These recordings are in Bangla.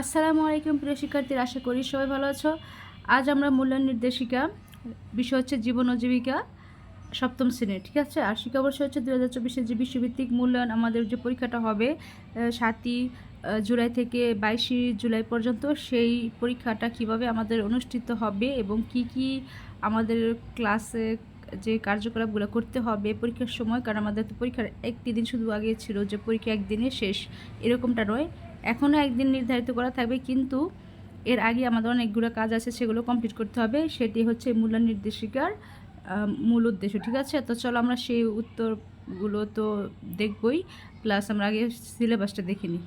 আসসালামু আলাইকুম প্রিয় শিক্ষার্থীরা, আশা করি সবাই ভালো আছো। আজ আমরা মূল্যায়ন নির্দেশিকা, বিষয় হচ্ছে জীবন ও জীবিকা, সপ্তম শ্রেণির ঠিক আছে? আর শিক্ষাবর্ষ হচ্ছে দু হাজার চব্বিশের যে বিশ্বভিত্তিক মূল্যায়ন, আমাদের যে পরীক্ষাটা হবে সাতই জুলাই থেকে বাইশে জুলাই পর্যন্ত সেই পরীক্ষাটা কীভাবে আমাদের অনুষ্ঠিত হবে এবং কি কি আমাদের ক্লাসে যে কার্যকলাপগুলো করতে হবে, পরীক্ষার সময়, কারণ আমাদের তো পরীক্ষার একটি দিন শুধু আগে ছিল যে পরীক্ষা একদিনে শেষ, এরকমটা নয়। এখনও একদিন নির্ধারিত করা থাকবে, কিন্তু এর আগে আমাদের অনেকগুলো কাজ আছে, সেগুলো কমপ্লিট করতে হবে। সেটি হচ্ছে মূল্যায়ন নির্দেশিকার মূল উদ্দেশ্য, ঠিক আছে? তো চলো আমরা সেই উত্তরগুলো তো দেখবই প্লাস আমরা আগে সিলেবাসটা দেখে নিই।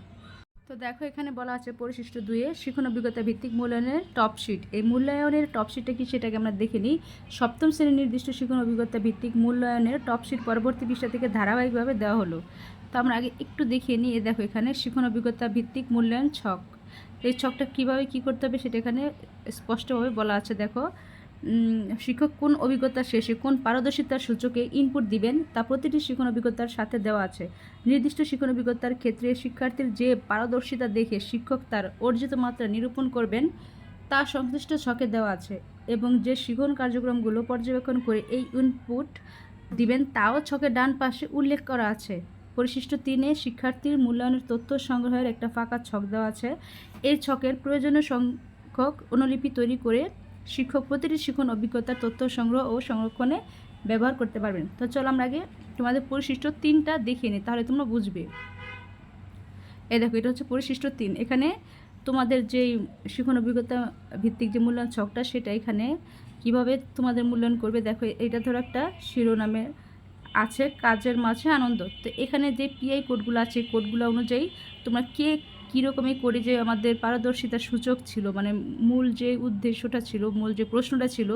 তো দেখো, এখানে বলা আছে পরিশিষ্ট দুয়ে শিক্ষণ অভিজ্ঞতা ভিত্তিক মূল্যায়নের টপ শিট এই মূল্যায়নের টপ শিটটা কি সেটাকে আমরা দেখে নিই। সপ্তম শ্রেণির নির্দিষ্ট শিক্ষণ অভিজ্ঞতা ভিত্তিক মূল্যায়নের টপ শিট পরবর্তী পৃষ্ঠা থেকে ধারাবাহিকভাবে দেওয়া হলো। তো আমরা আগে একটু দেখিয়ে নিই। এ দেখো এখানে শিখন অভিজ্ঞতা ভিত্তিক মূল্যায়ন ছক। এই ছকটা কীভাবে কি করতে হবে সেটা এখানে স্পষ্টভাবে বলা আছে। দেখো শিক্ষক কোন অভিজ্ঞতা শেষে কোন পারদর্শিতার সূচকে ইনপুট দিবেন তা প্রতিটি শিক্ষণ অভিজ্ঞতার সাথে দেওয়া আছে। নির্দিষ্ট শিক্ষণ অভিজ্ঞতার ক্ষেত্রে শিক্ষার্থীর যে পারদর্শিতা দেখে শিক্ষক তার অর্জিত মাত্রা নিরূপণ করবেন তা সংশ্লিষ্ট ছকে দেওয়া আছে এবং যে শিক্ষণ কার্যক্রমগুলো পর্যবেক্ষণ করে এই ইনপুট দিবেন তাও ছকের ডান পাশে উল্লেখ করা আছে। পরিশিষ্ট তিনে শিক্ষার্থীর মূল্যায়নের তথ্য সংগ্রহের একটা ফাঁকা ছক দেওয়া আছে। এই ছকের প্রয়োজনীয় সংখ্যক অনুলিপি তৈরি করে শিক্ষক প্রতিটি শিক্ষণ অভিজ্ঞতার তথ্য সংগ্রহ ও সংরক্ষণে ব্যবহার করতে পারবেন। তো চলো আমরা আগে তোমাদের পরিশিষ্ট তিনটা দেখিয়ে নিই, তাহলে তোমরা বুঝবে। এই দেখো, এটা হচ্ছে পরিশিষ্ট তিন। এখানে তোমাদের যে শিক্ষণ অভিজ্ঞতা ভিত্তিক যে মূল্যায়ন ছকটা, সেটা এখানে কীভাবে তোমাদের মূল্যায়ন করবে, দেখো এটা ধরো একটা শিরোনামে আছে, কাজের মাঝে আনন্দ। তো এখানে যে পিআই কোডগুলো আছে কোডগুলো অনুযায়ী তোমরা কে কীরকমই করে যে আমাদের পারদর্শিতার সূচক ছিল মানে মূল যে উদ্দেশ্যটা ছিল, মূল যে প্রশ্নটা ছিল,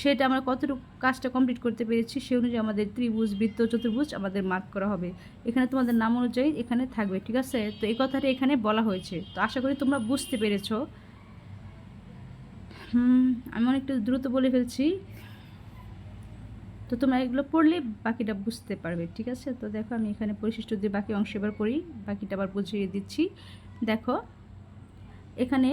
সেটা আমরা কতটুকু কাজটা কমপ্লিট করতে পেরেছি, সে অনুযায়ী আমাদের ত্রিভুজ, বৃত্ত, চতুর্ভুজ আমাদের মার্ক করা হবে। এখানে তোমাদের নাম অনুযায়ী এখানে থাকবে, ঠিক আছে? তো এই কথাটা এখানে বলা হয়েছে। তো আশা করি তোমরা বুঝতে পেরেছ। হুম, আমি অনেকটা দ্রুত বলে ফেলছি। তো তোমরা এগুলো পড়লে বাকিটা বুঝতে পারবে, ঠিক আছে? তো দেখো আমি এখানে পরিশিষ্ট দিয়ে বাকি অংশ এবার পড়ি, বাকিটা আবার বুঝিয়ে দিচ্ছি। দেখো, এখানে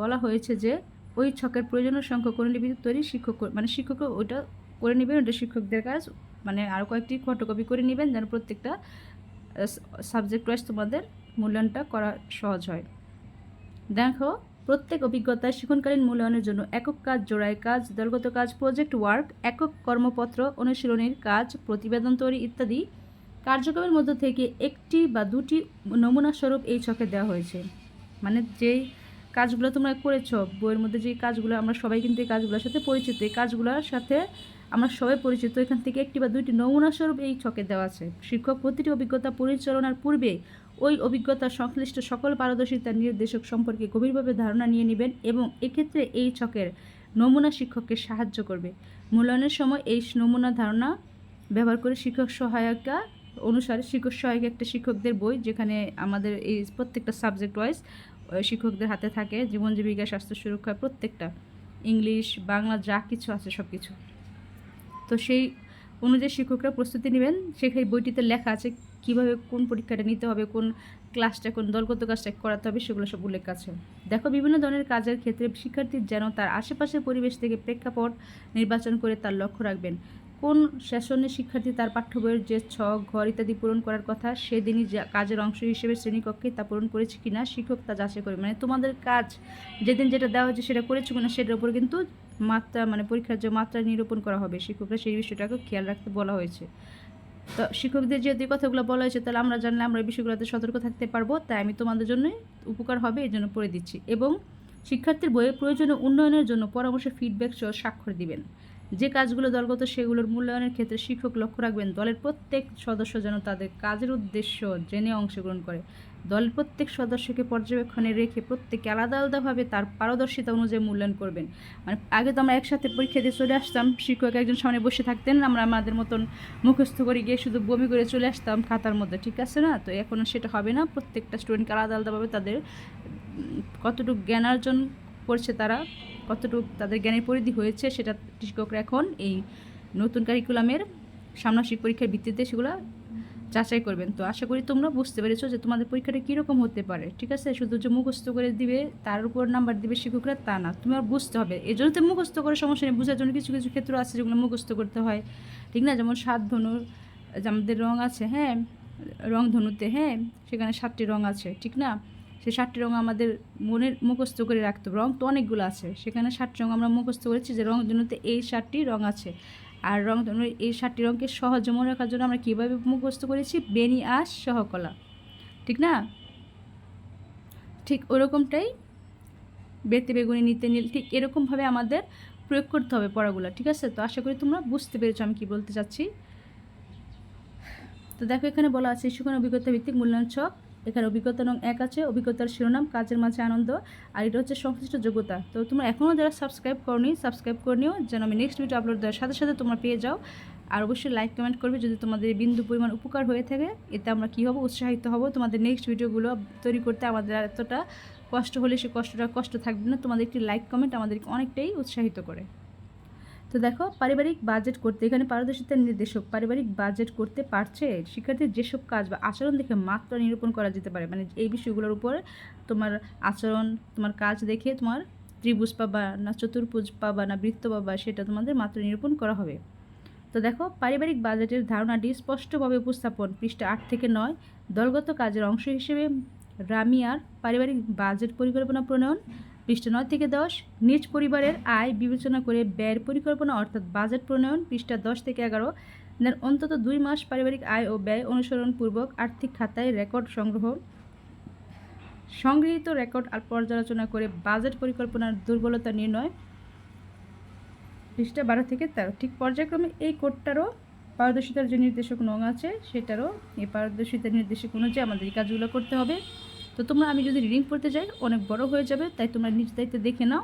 বলা হয়েছে যে ওই ছকের প্রয়োজনীয় সংখ্যক অনুলিপি তৈরি শিক্ষক মানে শিক্ষক ওইটা করে নেবেন, ওটা শিক্ষকদের কাজ মানে আরও কয়েকটি ফটোকপি করে নেবেন যেন প্রত্যেকটা সাবজেক্ট ওয়াইজ তোমাদের মূল্যায়নটা করা সহজ হয়। দেখো প্রত্যেক অভিজ্ঞতায় শিক্ষণকালীন মূল্যায়নের জন্য একক কাজ জোড়ায় কাজ, দলগত কাজ প্রজেক্ট ওয়ার্ক একক কর্মপত্র, অনুশীলনের কাজ, প্রতিবেদন তৈরি ইত্যাদি কার্যক্রমের মধ্য থেকে একটি বা দুটি নমুনা স্বরূপ এই ছকে দেওয়া হয়েছে। মানে যেই কাজগুলো তোমরা করেছ, বইয়ের মধ্যে যে কাজগুলো, আমরা সবাই কিন্তু এই কাজগুলোর সাথে পরিচিত, এই কাজগুলোর সাথে আমরা সবাই পরিচিত, এখান থেকে একটি বা দুইটি নমুনা স্বরূপ এই ছকে দেওয়া আছে। শিক্ষক প্রতিটি অভিজ্ঞতা পরিচালনার পূর্বে ওই অভিজ্ঞতা সংশ্লিষ্ট সকল পারদর্শিতার নির্দেশক সম্পর্কে গভীরভাবে ধারণা নিয়ে নেবেন এবং এক্ষেত্রে এই ছকের নমুনা শিক্ষককে সাহায্য করবে। মূল্যায়নের সময় এই নমুনা ধারণা ব্যবহার করে শিক্ষক সহায়িকা অনুসারে শিক্ষক সহায়ক একটা শিক্ষকদের বই যেখানে আমাদের এই প্রত্যেকটা সাবজেক্ট ওয়াইজ শিক্ষকদের হাতে থাকে, জীবন জীবিকা, স্বাস্থ্য সুরক্ষা, প্রত্যেকটা। ইংলিশ, বাংলা যা কিছু আছে সব কিছু তো সেই অনুযায়ী শিক্ষকরা প্রস্তুতি নেবেন। সেখানে বইটিতে লেখা আছে কীভাবে কোন পরীক্ষাটা নিতে হবে, কোন ক্লাসটা কোন দলগত কাজটা করাতে হবে, সেগুলো সব উল্লেখ আছে। দেখো, বিভিন্ন ধরনের কাজের ক্ষেত্রে শিক্ষার্থীর যেন তার আশেপাশের পরিবেশ থেকে প্রেক্ষাপট নির্বাচন করে তার লক্ষ্য রাখবেন। কোন সেশনে শিক্ষার্থী তার পাঠ্য বইয়ের যে ছক, ঘর ইত্যাদি পূরণ করার কথা, সেদিনই কাজের অংশ হিসেবে শ্রেণীকক্ষে তা পূরণ করেছে কিনা, শিক্ষক তা যাচাই করে মানে তোমাদের কাজ, যেদিন যেটা দেওয়া হয়েছে সেটা করেছ কিনা, সেটার উপর কিন্তু মাত্রা মানে পরীক্ষার যে মাত্রা নিরূপণ করা হবে, শিক্ষকরা সেই বিষয়টাকে খেয়াল রাখতে বলা হয়েছে। তো শিক্ষকদের যে দুই কথাগুলো বলা হয়েছে, তাহলে আমরা জানলে আমরা এই বিষয়গুলোতে সতর্ক থাকতে পারব। তাই আমি তোমাদের জন্যই উপকার হবে, এই জন্য পড়ে দিচ্ছি। এবং শিক্ষার্থীর বইয়ের প্রয়োজনীয় উন্নয়নের জন্য পরামর্শ ফিডব্যাক সহ স্বাক্ষর দিবেন। যে কাজগুলো দলগত, সেগুলোর মূল্যায়নের ক্ষেত্রে শিক্ষক লক্ষ্য রাখবেন। দলের প্রত্যেক সদস্য যেন তাদের কাজের উদ্দেশ্য জেনে অংশগ্রহণ করে। দলের প্রত্যেক সদস্যকে পর্যবেক্ষণে রেখে প্রত্যেকে আলাদা আলাদাভাবে তার পারদর্শিতা অনুযায়ী মূল্যায়ন করবেন। মানে আগে তো আমরা একসাথে পরীক্ষা দিয়ে চলে আসতাম, শিক্ষক একজন সামনে বসে থাকতেন, আমরা আমাদের মতন মুখস্থ করে গিয়ে শুধু বমি করে চলে আসতাম খাতার মধ্যে, ঠিক আছে না? তো এখন সেটা হবে না, প্রত্যেকটা স্টুডেন্টকে আলাদা আলাদাভাবে তাদের কতটুকু জ্ঞানার্জন করছে তারা, কতটুকু তাদের জ্ঞানের পরিধি হয়েছে, সেটা শিক্ষকরা এখন এই নতুন কারিকুলামের ষান্মাসিক পরীক্ষার ভিত্তিতে সেগুলো যাচাই করবেন। তো আশা করি তোমরা বুঝতে পেরেছ যে তোমাদের পরীক্ষাটা কীরকম হতে পারে, ঠিক আছে? শুধু যে মুখস্থ করে দিবে, তার উপর নাম্বার দিবে শিক্ষকরা, তা না। তোমার বুঝতে হবে। এই জন্য তো মুখস্থ করে সমস্যা নেই। বোঝার জন্য কিছু কিছু ক্ষেত্র আছে যেগুলো মুখস্থ করতে হয়, ঠিক না? যেমন সাত ধনুর আমাদের রং আছে হ্যাঁ? রং ধনুতে হ্যাঁ? সেখানে সাতটি রং আছে, ঠিক না? সেই সাতটি রং আমাদের মনের মুখস্থ করে রাখতে হবে। রং তো অনেকগুলো আছে। সেখানে সাতটি রং আমরা মুখস্থ করেছি যে রং ধনুতে এই সাতটি রং আছে। আর রং এই সাতটি রঙকে সহজে মনে রাখার জন্য আমরা কীভাবে মুখস্থ করেছি? বেনি আস সহকলা ঠিক না? ঠিক ওরকমটাই বেতে বেগুনি, নিতে নীল, ঠিক এরকমভাবে আমাদের প্রয়োগ করতে হবে পড়াগুলো, ঠিক আছে? তো আশা করি তোমরা বুঝতে পেরেছ আমি কী বলতে চাচ্ছি। তো দেখো এখানে বলা আছে শিশুখান অভিজ্ঞতা ভিত্তিক মূল্যায়ন ছক এখানে অভিজ্ঞতা নং এক আছে, অভিজ্ঞতার শিরোনাম, কাজের মাঝে আনন্দ, আর এটা হচ্ছে সংশ্লিষ্ট যোগ্যতা। তো তোমরা এখনও যারা সাবস্ক্রাইব করনি সাবস্ক্রাইব করে নিও, যেন আমি নেক্সট ভিডিও আপলোড দেওয়ার সাথে সাথে তোমরা পেয়ে যাও। আর অবশ্যই লাইক কমেন্ট করবে যদি তোমাদের বিন্দু পরিমাণ উপকার হয়ে থাকে। এতে আমরা কী হব? উৎসাহিত হব। তোমাদের নেক্সট ভিডিওগুলো তৈরি করতে আমাদের এতটা কষ্ট হলে সে কষ্টটা কষ্ট থাকবে না। তোমাদের একটি লাইক কমেন্ট আমাদেরকে অনেকটাই উৎসাহিত করে। তো দেখো, পারিবারিক বাজেট করতে, এখানে পারদর্শিতার নির্দেশক পারিবারিক বাজেট করতে পারছে শিক্ষার্থীর যেসব কাজ বা আচরণ দেখে মাত্রা নিরূপণ করা যেতে পারে। মানে এই বিষয়গুলোর উপরে তোমার আচরণ, তোমার কাজ দেখে তোমার ত্রিভুজ পাবা না চতুর্ভুজ পাবা না বৃত্ত পাবা, সেটা তোমাদের মাত্রা নিরূপণ করা হবে। তো দেখো, পারিবারিক বাজেটের ধারণাটি স্পষ্টভাবে উপস্থাপন পৃষ্ঠা আট থেকে নয়। দলগত কাজের অংশ হিসেবে রামিয়ার পারিবারিক বাজেট পরিকল্পনা প্রণয়ন পৃষ্ঠা নয় থেকে দশ, নিজ পরিবারের আয় বিবেচনা করে ব্যয়ের পরিকল্পনা অর্থাৎ বাজেট প্রণয়ন পৃষ্ঠা দশ থেকে এগারো, দেন অন্তত দুই মাস পারিবারিক আয় ও ব্যয় অনুসরণপূর্বক আর্থিক খাতায় রেকর্ড সংগ্রহ। সংগৃহীত রেকর্ড পর্যালোচনা করে বাজেট পরিকল্পনার দুর্বলতা নির্ণয়। পৃষ্ঠা বারো থেকে তেরো, ঠিক পর্যায়ক্রমে এই কোডটারও পারদর্শিতার যে নির্দেশক নং আছে, সেটারও এই পারদর্শিতার নির্দেশক অনুযায়ী আমাদের এই কাজগুলো করতে হবে। তো তোমরা আমি যদি রিডিং পড়তে যাই, অনেক বড় হয়ে যাবে, তাই তোমরা নিজ দায়িত্বে দেখে নাও।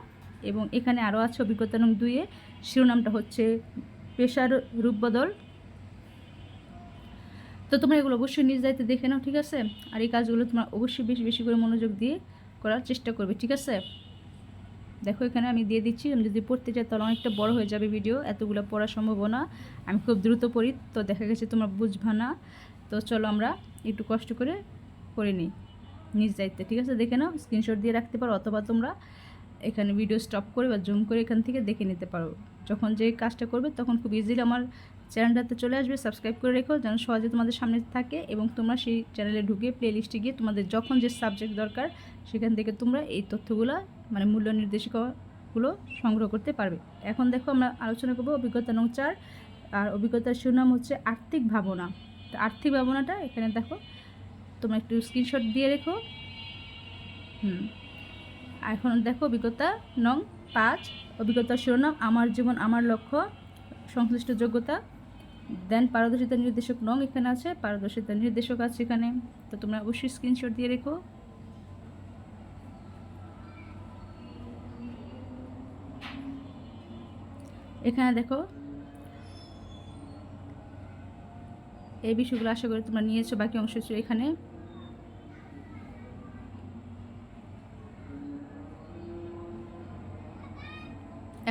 এবং এখানে আরও আছে অভিজ্ঞতা নং দুইয়ে শিরোনামটা হচ্ছে পেশার রূপবদল তো তোমরা এগুলো অবশ্যই নিজ দায়িত্বে দেখে নাও, ঠিক আছে? আর এই কাজগুলো তোমরা অবশ্যই বেশি বেশি করে মনোযোগ দিয়ে করার চেষ্টা করবে, ঠিক আছে? দেখো, এখানে আমি দিয়ে দিচ্ছি। আমি যদি পড়তে যাই, তাহলে অনেকটা বড় হয়ে যাবে ভিডিও এতগুলো পড়া সম্ভব না আমি খুব দ্রুত পড়ি, তো দেখা গেছে তোমরা বুঝবা না। তো চলো আমরা একটু কষ্ট করে পড়ে নিই। নিজ দায়িত্বে, ঠিক আছে? দেখে নাও স্ক্রিনশট দিয়ে রাখতে পারো অথবা তোমরা এখানে ভিডিও স্টপ করে বা জুম করে এখান থেকে দেখে নিতে পারো। যখন যে কাজটা করবে তখন খুব ইজিলি আমার চ্যানেলটাতে চলে আসবে সাবস্ক্রাইব করে রেখো যেন সহজে তোমাদের সামনে থাকে এবং তোমরা সেই চ্যানেলে ঢুকে প্লে লিস্টে গিয়ে তোমাদের যখন যে সাবজেক্ট দরকার সেখান থেকে তোমরা এই তথ্যগুলো মানে মূল্য নির্দেশিকাগুলো সংগ্রহ করতে পারবে। এখন দেখো আমরা আলোচনা করব অভিজ্ঞতা নং চার। আর অভিজ্ঞতার শিরোনাম হচ্ছে আর্থিক ভাবনা। তো আর্থিক ভাবনাটা এখানে দেখো তোমরা একটু স্ক্রিনশট দিয়ে রেখো। হুম। এখন দেখো অভিজ্ঞতা নং পাঁচ, অভিজ্ঞতার শিরোনাম, আমার জীবন, আমার লক্ষ্য, সংশ্লিষ্ট যোগ্যতা। দেন পারদর্শিতা নির্দেশক নং এখানে আছে, পারদর্শিতা নির্দেশক আছে এখানে। তো তোমরা অবশ্যই স্ক্রিনশট দিয়ে রেখো। এখানে দেখো, এই বিষয়গুলো আশা করি তোমরা নিয়েছো, বাকি অংশ এখানে।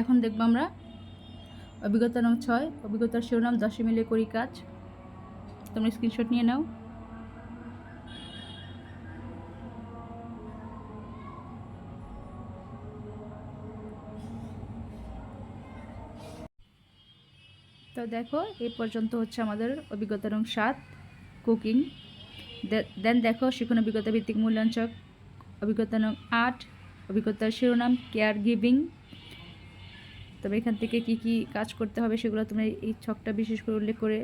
এখন দেখব আমরা। অভিজ্ঞতা নাম ছয়। অভিজ্ঞতার শিরোনাম দশে মিলে করি কাজ। তোমরা স্ক্রিনশট নিয়ে নাও। তো দেখো এই পর্যন্ত হচ্ছে আমাদের অভিজ্ঞতা রং সাত কুকিং দেন দেখো শিখন অভিজ্ঞতা ভিত্তিক মূল্যাঞ্চক। অভিজ্ঞতা নং আট, অভিজ্ঞতার শিরোনাম কেয়ার গিভিং তবে এখান থেকে কি কি কাজ করতে হবে সেগুলো তোমরা এই ছকটা বিশেষ করে উল্লেখ করে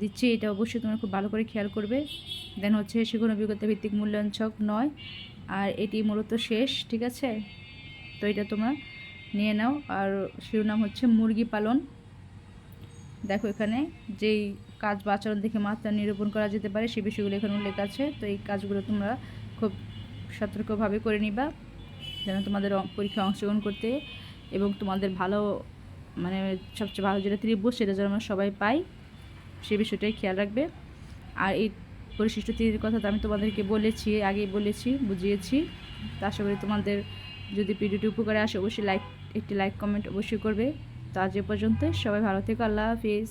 দিচ্ছি। এটা অবশ্যই তোমরা খুব ভালো করে খেয়াল করবে। দেন হচ্ছে সেগুলো অভিজ্ঞতা ভিত্তিক মূল্যায়ন ছক নয়, আর এটি মূলত শেষ, ঠিক আছে? তো এটা তোমরা নিয়ে নাও। আর শিরোনাম হচ্ছে মুরগি পালন। দেখো এখানে যেই কাজ বা আচরণ দেখে মাত্রা নিরূপণ করা যেতে পারে সে বিষয়গুলো এখানে উল্লেখ আছে। তো এই কাজগুলো তোমরা খুব সতর্কভাবে করে নিবা যেন তোমাদের পরীক্ষায় অংশগ্রহণ করতে এবং তোমাদের ভালো মানে সবচেয়ে ভালো যেটা ত্রিভুজ, সেটা যেন আমরা সবাই পাই, সে বিষয়টাই খেয়াল রাখবে। আর এই পরিশিষ্ট তীরের কথা তো আমি তোমাদেরকে বলেছি, আগেই বলেছি, বুঝিয়েছি। তা আশা করি তোমাদের যদি ভিডিওটি উপকারে আসে, অবশ্যই লাইক একটি লাইক কমেন্ট অবশ্যই করবে। তো আজ পর্যন্ত সবাই ভালো থেকো, আল্লাহ হাফিজ।